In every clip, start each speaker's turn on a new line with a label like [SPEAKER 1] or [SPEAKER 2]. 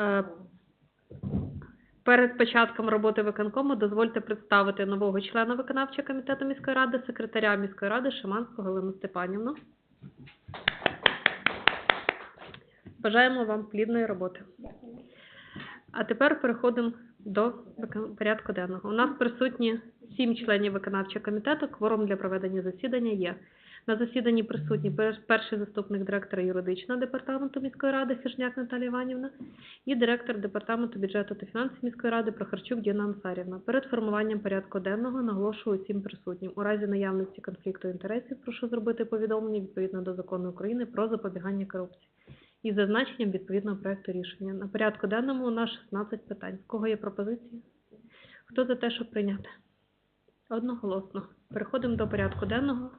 [SPEAKER 1] Е, Перед початком роботи виконкому дозвольте представити нового члена виконавчого комітету міської ради, секретаря міської ради Шиманську Галину Степанівну. Бажаємо вам плідної роботи. А тепер переходимо до порядку денного. У нас присутні сім членів виконавчого комітету. Кворум для проведення засідання є. На засіданні присутні перший заступник директора юридичного департаменту міської ради Фіжняк Наталія Іванівна і директор департаменту бюджету та фінансів міської ради Прохарчук Діна Ансарівна. Перед формуванням порядку денного наголошую усім присутнім. У разі наявності конфлікту інтересів прошу зробити повідомлення відповідно до закону України про запобігання корупції із зазначенням відповідного проекту рішення. На порядку денному у нас 16 питань. В кого є пропозиції? Хто за те, щоб прийняти? Одноголосно. Переходимо до порядку денного.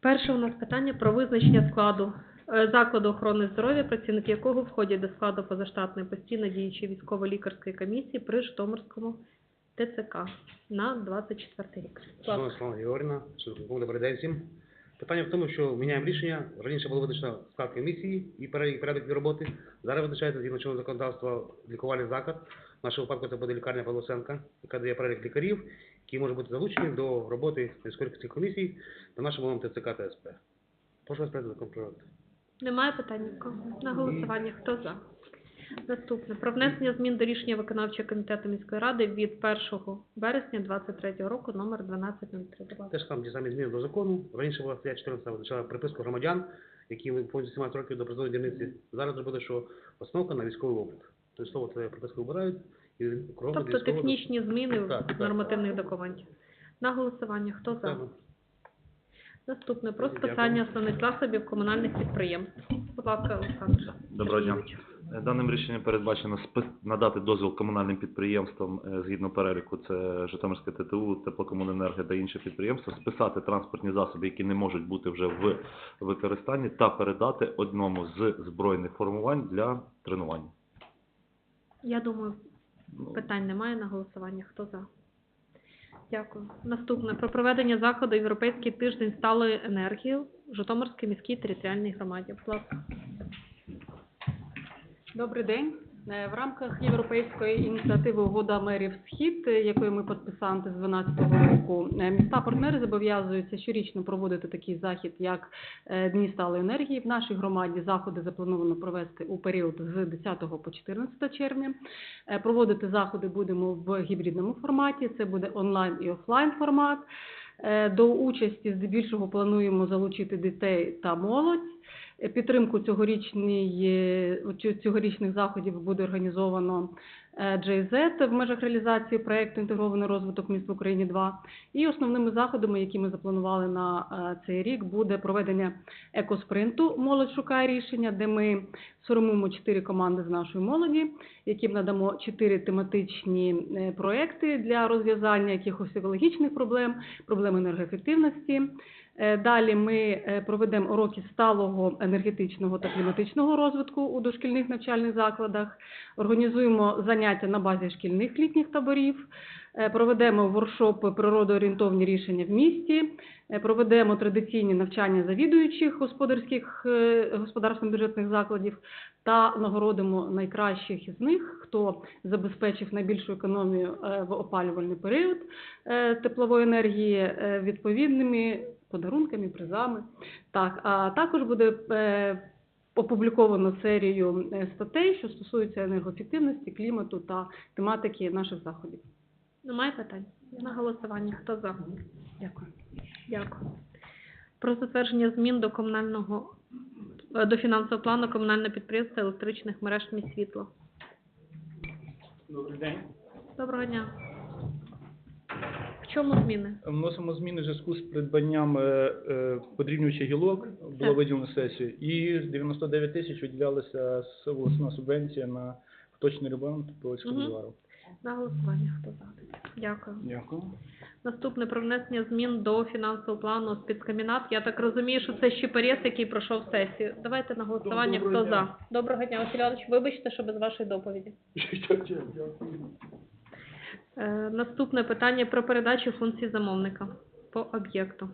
[SPEAKER 1] Перше у нас питання про визначення складу е, закладу охорони здоров'я, працівники якого входять до складу позаштатної постійно діючої військово-лікарської комісії при Житомирському ТЦК на 24 рік.
[SPEAKER 2] Шановна. Слава день всім. Питання в тому, що міняємо рішення. Раніше було визначено склад комісії і порядок роботи. Зараз визначається згідно чинного законодавства лікувальний заклад. В нашому випадку це буде лікарня Павлосенка, яка дає перелік лікарів, які можуть бути залучені до роботи військових комісій та нашому ТЦК та СП. Прошу вас прийняти законопроект.
[SPEAKER 1] Немає питань нікого? На голосування. Хто за? Наступне. Про внесення змін до рішення виконавчого комітету міської ради від 1 березня 2023 року номер 1203. Будь ласка.
[SPEAKER 2] Теж там ті самі зміни до закону. Раніше була стаття 14 визначала приписку громадян, які повністю 17 років до призовної дільниці. Зараз буде, що основка на військовий облік. Тобто слово це приписку вибирають і кругом
[SPEAKER 1] Тобто
[SPEAKER 2] військового-
[SPEAKER 1] технічні зміни
[SPEAKER 2] Так, так.
[SPEAKER 1] нормативних документів. На голосування. Хто за? Наступне. Про
[SPEAKER 2] Дякую.
[SPEAKER 1] списання основних засобів комунальних підприємств. Будь ласка, Олександр.
[SPEAKER 3] Доброго дня.
[SPEAKER 1] Сергійович.
[SPEAKER 3] Е, Даним рішенням передбачено спис- надати дозвіл комунальним підприємствам е, згідно переліку, це Житомирське ТТУ, Теплокомуненерго та інші підприємства, списати транспортні засоби, які не можуть бути вже в використанні, та передати одному з збройних формувань для тренування.
[SPEAKER 1] Я думаю,
[SPEAKER 3] Ну,
[SPEAKER 1] Питань немає на голосування. Хто за? Дякую. Наступне. Про проведення заходу Європейський тиждень сталої енергії в Житомирській міській територіальній громаді. Будь ласка.
[SPEAKER 4] Добрий день. Е, В рамках європейської ініціативи Угода мерів Схід, е, якою ми підписанти з 2012 року, е, міста-партнери зобов'язуються щорічно проводити такий захід, як Дні сталої енергії. В нашій громаді заходи заплановано провести у період з 10 по 14 червня. Проводити заходи будемо в гібридному форматі. Це буде онлайн і офлайн формат. До участі здебільшого плануємо залучити дітей та молодь. Е, Підтримку цьогорічної, е, цьогорічних заходів буде організовано е, JZ в межах реалізації проєкту «Інтегрований розвиток міст в Україні 2». І основними заходами, які ми запланували на е, цей рік, буде проведення екоспринту «Молодь шукає рішення», де ми сформуємо чотири команди з нашої молоді, яким надамо чотири тематичні е, проекти для розв'язання якихось екологічних проблем, проблем енергоефективності. Е, Далі ми е, проведемо уроки сталого енергетичного та кліматичного розвитку у дошкільних навчальних закладах, організуємо заняття на базі шкільних літніх таборів, е, проведемо воркшопи природоорієнтовні рішення в місті, проведемо традиційні навчання завідуючих господарських е, господарством бюджетних закладів. Та нагородимо найкращих із них, хто забезпечив найбільшу економію в опалювальний період теплової енергії відповідними подарунками, призами. Так, а також буде е, опубліковано серію е, статей, що стосуються енергоефективності, клімату та тематики наших заходів.
[SPEAKER 1] Немає питань? На голосування. Хто за?
[SPEAKER 4] Дякую.
[SPEAKER 1] Дякую. Про затвердження змін до комунального е, до фінансового плану комунального підприємства електричних мереж «Міст світло.
[SPEAKER 5] Добрий день.
[SPEAKER 1] Доброго дня. В чому зміни?
[SPEAKER 5] Вносимо зміни в зв'язку з придбанням е, е, подрібнюючих гілок, було виділено сесію, і з 99 тисяч виділялася с- обласна субвенція на поточний ремонт Пилицького
[SPEAKER 1] Мгм.
[SPEAKER 5] бульвару.
[SPEAKER 1] На голосування. Хто за? Дякую.
[SPEAKER 5] Дякую.
[SPEAKER 1] Наступне про внесення змін до фінансового плану спецкомбінат. Я так розумію, що це щепарєс, який пройшов сесію. Давайте на голосування.
[SPEAKER 5] Доброго
[SPEAKER 1] Хто
[SPEAKER 5] дня.
[SPEAKER 1] за? Доброго дня, Василь Іванович. Вибачте, що без вашої доповіді. Е, Е, наступне питання про передачу функцій замовника по об'єкту.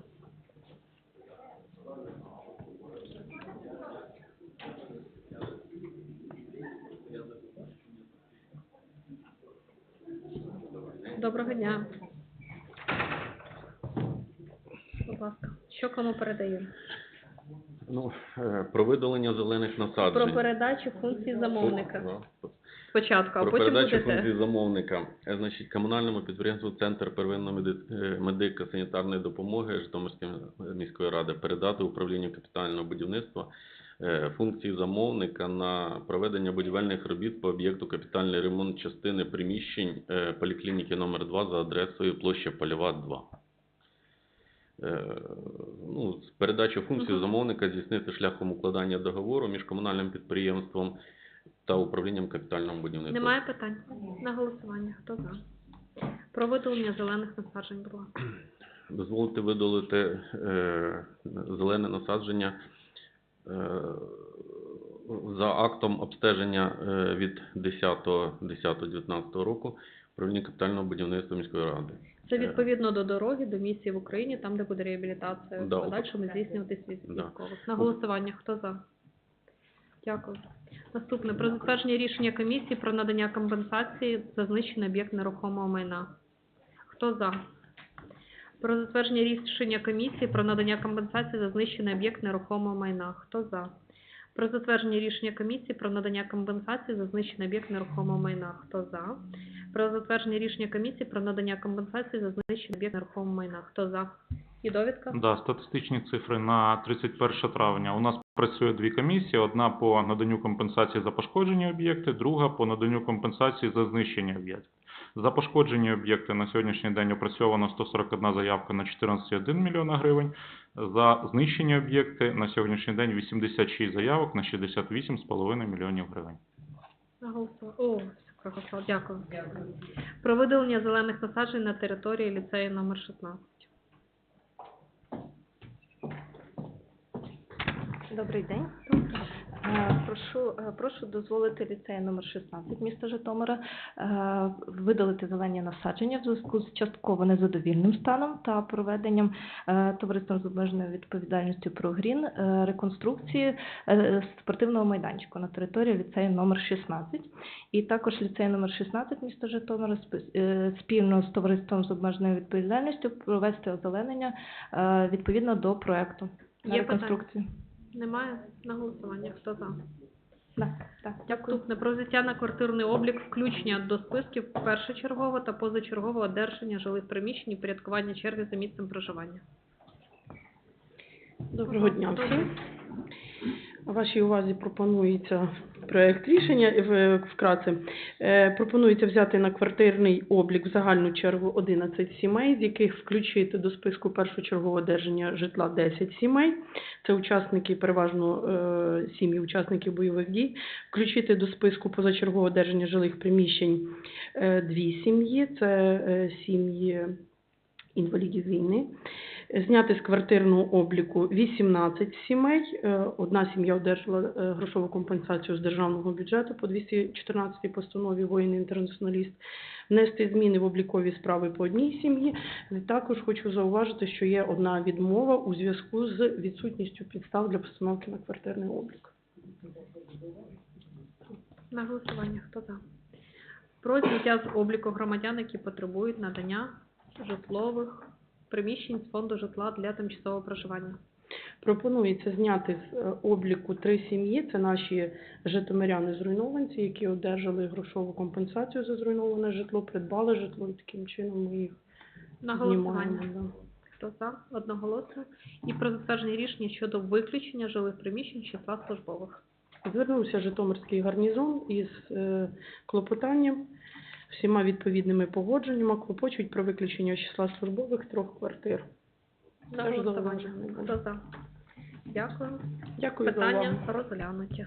[SPEAKER 1] Доброго дня. Будь ласка, що кому передаємо?
[SPEAKER 6] Ну, е, про видалення зелених насаджень.
[SPEAKER 1] Про передачу функцій замовника. Спочатку, а
[SPEAKER 6] Про
[SPEAKER 1] потім
[SPEAKER 6] передачу
[SPEAKER 1] будете.
[SPEAKER 6] функцій замовника. Е, Значить, комунальному підприємству Центр первинної е, медико-санітарної допомоги Житомирської міської ради передати управлінню капітального будівництва е, функції замовника на проведення будівельних робіт по об'єкту капітальний ремонт частини приміщень е, поліклініки номер 2 за адресою площа Польова 2. Е, Ну, передачу функції
[SPEAKER 1] Мгм.
[SPEAKER 6] замовника здійснити шляхом укладання договору між комунальним підприємством та управлінням капітального будівництва.
[SPEAKER 1] Немає питань на голосування. Хто за? Про видалення зелених насаджень, будь ласка.
[SPEAKER 6] Дозволити видалити е, зелене насадження е, за актом обстеження е, від 10.10.19 року управління капітального будівництва міської ради.
[SPEAKER 1] Це відповідно до дороги, до місії в Україні, там, де буде реабілітація в
[SPEAKER 6] Да,
[SPEAKER 1] подальшому здійснюватись від
[SPEAKER 6] Да.
[SPEAKER 1] військових. На голосування. Хто за? Дякую. Наступне. Про затвердження рішення комісії про надання компенсації за знищений об'єкт нерухомого майна. Хто за? Про затвердження рішення комісії про надання компенсації за знищений об'єкт нерухомого майна. Хто за? Про затвердження рішення комісії про надання компенсації за знищений об'єкт нерухомого майна. Хто за? Про затвердження рішення комісії про надання компенсації за знищений об'єкт нерухомого майна. Хто за? І довідка?
[SPEAKER 7] Да, статистичні цифри на 31 травня. У нас працює дві комісії: одна по наданню компенсації за пошкоджені об'єкти, друга по наданню компенсації за знищені об'єкти. За пошкоджені об'єкти на сьогоднішній день опрацьовано 141 заявка на 14,1 мільйона гривень. За знищені об'єкти на сьогоднішній день 86 заявок на 68,5 мільйонів гривень.
[SPEAKER 1] О. Дякую. Про видалення зелених насаджень на території ліцею номер 16.
[SPEAKER 8] Добрий день. Е, Прошу, е, прошу дозволити ліцею номер 16 міста Житомира е, видалити зелені насадження в зв'язку з частково незадовільним станом та проведенням товариством з обмеженою відповідальністю «Прогрін» е, реконструкції спортивного майданчику на території ліцею номер 16. І також ліцей номер 16 міста Житомира спільно з товариством з обмеженою відповідальністю провести озеленення відповідно до проекту на реконструкцію.
[SPEAKER 1] Немає? На голосування. Хто за?
[SPEAKER 8] Да, так, дякую.
[SPEAKER 1] Наступне. Про взяття на квартирний облік, включення до списків першочергового та позачергового одержання жилих приміщень і порядкування черги за місцем проживання.
[SPEAKER 9] Доброго дня всім. Вашій увазі пропонується проект рішення вкратце. Е, Пропонується взяти на квартирний облік в загальну чергу 11 сімей, з яких включити до списку першочергового одержання житла 10 сімей. Це учасники, переважно е, сім'ї учасників бойових дій. Включити до списку позачергового одержання жилих приміщень е, дві сім'ї. Це сім'ї інвалідів війни. Зняти з квартирного обліку 18 сімей. Е, Одна сім'я одержала е, грошову компенсацію з державного бюджету по 214 постанові воїн-інтернаціоналіст. Внести зміни в облікові справи по одній сім'ї. Також хочу зауважити, що є одна відмова у зв'язку з відсутністю підстав для постановки на квартирний облік.
[SPEAKER 1] На голосування. Хто за? Про зняття з обліку громадян, які потребують надання житлових приміщень з фонду житла для тимчасового проживання.
[SPEAKER 9] Пропонується зняти з е, обліку три сім'ї. Це наші житомиряни-зруйнованці, які одержали грошову компенсацію за зруйноване житло, придбали житло і таким чином ми їх
[SPEAKER 1] На голосування. Хто за? Одноголосно. І про затвердження рішення щодо виключення жилих приміщень числа службових.
[SPEAKER 9] Звернувся Житомирський гарнізон із е, клопотанням, всіма відповідними погодженнями, клопочуть про виключення з числа службових трьох квартир. Зауважень не буде.
[SPEAKER 1] Хто за? Дякую.
[SPEAKER 9] Дякую за увагу.
[SPEAKER 1] Питання розглянуті.